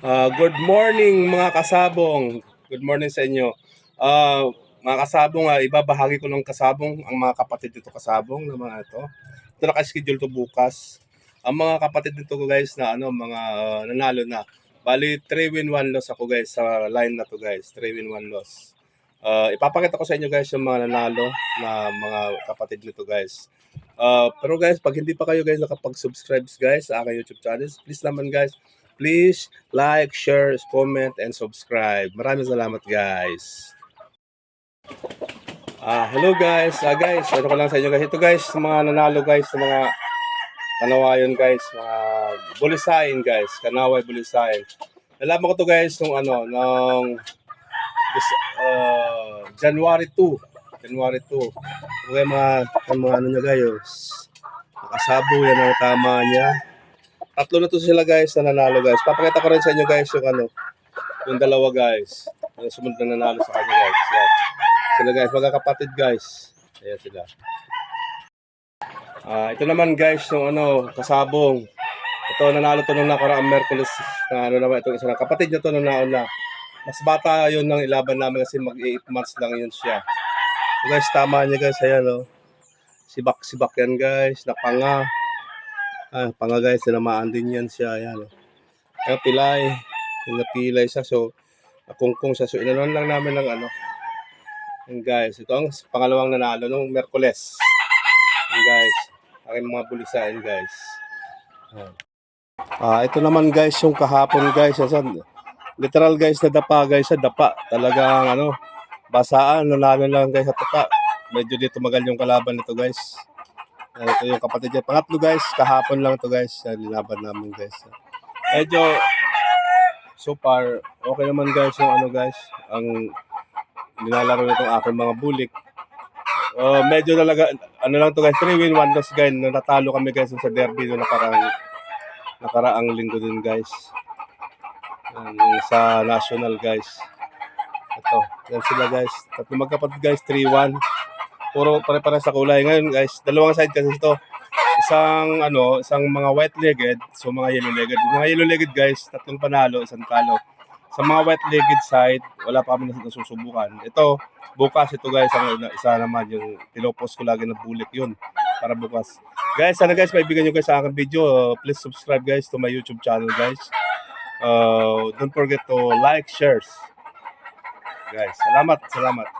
Ah, good morning mga kasabong. Good morning sa inyo. Ah, mga kasabong, ah, ibabahagi ko ng kasabong ang mga kapatid nito kasabong na mga ito. Ito naka-schedule to bukas. Ang mga kapatid nito guys na ano mga ah, nanalo na. Bali 3 win 1 loss ako guys sa line na to guys. 3 win 1 loss. Ah, ipapakita ko sa inyo guys yung mga nanalo na mga kapatid nito guys. Ah, pero guys, pag hindi pa kayo guys nakapag-subscribe guys sa aking YouTube channel, please naman guys, please like, share, comment, and subscribe. Maraming salamat guys. Ah, hello guys. Ah, guys, ano ko lang sa inyo guys. Ito guys, mga nanalo guys, mga kanawayon guys, mga bulisain guys, kanaway bulisain. Nalaman ko to guys nung ano, nung uh, January 2. January 2. Okay, mga, mga ano nyo guys. Nakasabo yan ang tama niya. Tatlo na to sila guys na nanalo guys. Papakita ko rin sa inyo guys yung ano, yung dalawa guys. Yung sumunod na nanalo sa kanya guys. Yan. Sila guys, magkakapatid guys. Ayan sila. Ah, ito naman guys, yung ano, kasabong. Ito nanalo to nung nakaraang Merkulis na ano naman itong isa na kapatid niya to nung nauna. Mas bata yun ng ilaban namin kasi mag 8 months lang yun siya. So guys, tama niya guys, ayan o. Sibak-sibak yan guys, napanga. Ah, panga guys, tinamaan din yan siya, ayan o. Kaya pilay, yung so nakungkong siya. So inanon lang namin ng ano. Yan guys, ito ang pangalawang nanalo nung Merkules. Yan guys, aking mga bulisain guys. Ayan. Ah, ito naman guys yung kahapon guys, asan? Literal guys na dapa guys, sa dapa. Talagang ano, basaan, nanalo lang guys sa dapa. Medyo dito magal yung kalaban nito guys. Ito yung kapatid niya. Pangatlo guys, kahapon lang to guys. Yan, Linaban namin guys. Medyo so far, okay naman guys yung ano guys, ang nilalaro nitong aking mga bulik. Uh, medyo talaga, ano lang to guys, 3 win, 1 loss guys. Natalo kami guys sa derby no nakaraang, nakaraang linggo din guys. Yan, sa national guys. Ito, yan sila guys. Tatlo magkapatid guys, 3-1. Puro pare-pare sa kulay. Ngayon guys, dalawang side kasi ito. Isang ano, isang mga white-legged, so mga yellow-legged. Mga yellow-legged guys, tatlong panalo, isang talo. Sa mga white-legged side, wala pa kami nas- nasusubukan. Ito, bukas ito guys, ang isa naman yung pilopost ko lagi na bulik yun para bukas. Guys, sana guys, maibigan nyo guys sa aking video. Please subscribe guys to my YouTube channel guys. Uh, don't forget to like, shares. Guys, salamat, salamat.